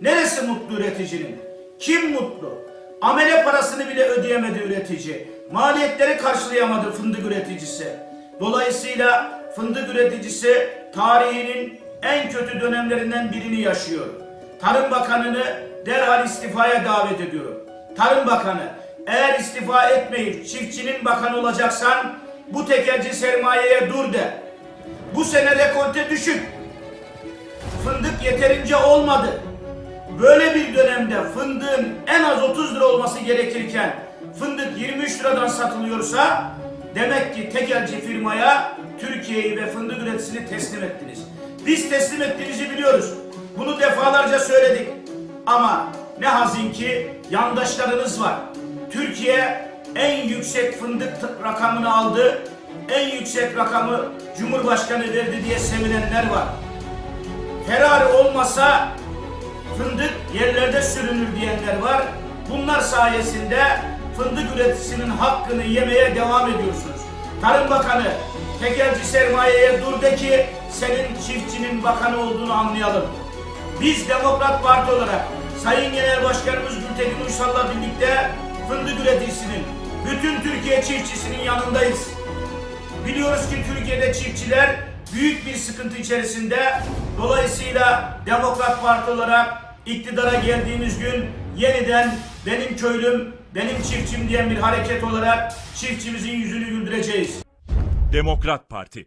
Neresi mutlu üreticinin? Kim mutlu? Amele parasını bile ödeyemedi üretici. Maliyetleri karşılayamadı fındık üreticisi. Dolayısıyla fındık üreticisi tarihinin en kötü dönemlerinden birini yaşıyor. Tarım Bakanı'nı derhal istifaya davet ediyorum. Tarım Bakanı eğer istifa etmeyip çiftçinin bakanı olacaksan bu tekelci sermayeye dur de. Bu sene rekolte düşük. Fındık yeterince olmadı. Böyle bir dönemde fındığın en az 30 lira olması gerekirken fındık 23 liradan satılıyorsa demek ki tekelci firmaya Türkiye'yi ve fındık üreticisini teslim ettiniz. Biz teslim ettiğinizi biliyoruz. Bunu defalarca söyledik. Ama ne hazin ki yandaşlarınız var. Türkiye en yüksek fındık rakamını aldı. En yüksek rakamı Cumhurbaşkanı verdi diye sevinenler var. Ferrari olmasa fındık yerlerde sürünür diyenler var. Bunlar sayesinde fındık üreticisinin hakkını yemeye devam ediyorsunuz. Tarım Bakanı tekelci sermayeye dur de ki senin çiftçinin bakanı olduğunu anlayalım. Biz Demokrat Parti olarak Sayın Genel Başkanımız Gültekin Uysal'la birlikte fındık üreticisinin, bütün Türkiye çiftçisinin yanındayız. Biliyoruz ki Türkiye'de çiftçiler büyük bir sıkıntı içerisinde. Dolayısıyla Demokrat Parti olarak iktidara geldiğimiz gün yeniden benim köylüm, benim çiftçim diyen bir hareket olarak çiftçimizin yüzünü güldüreceğiz. Demokrat Parti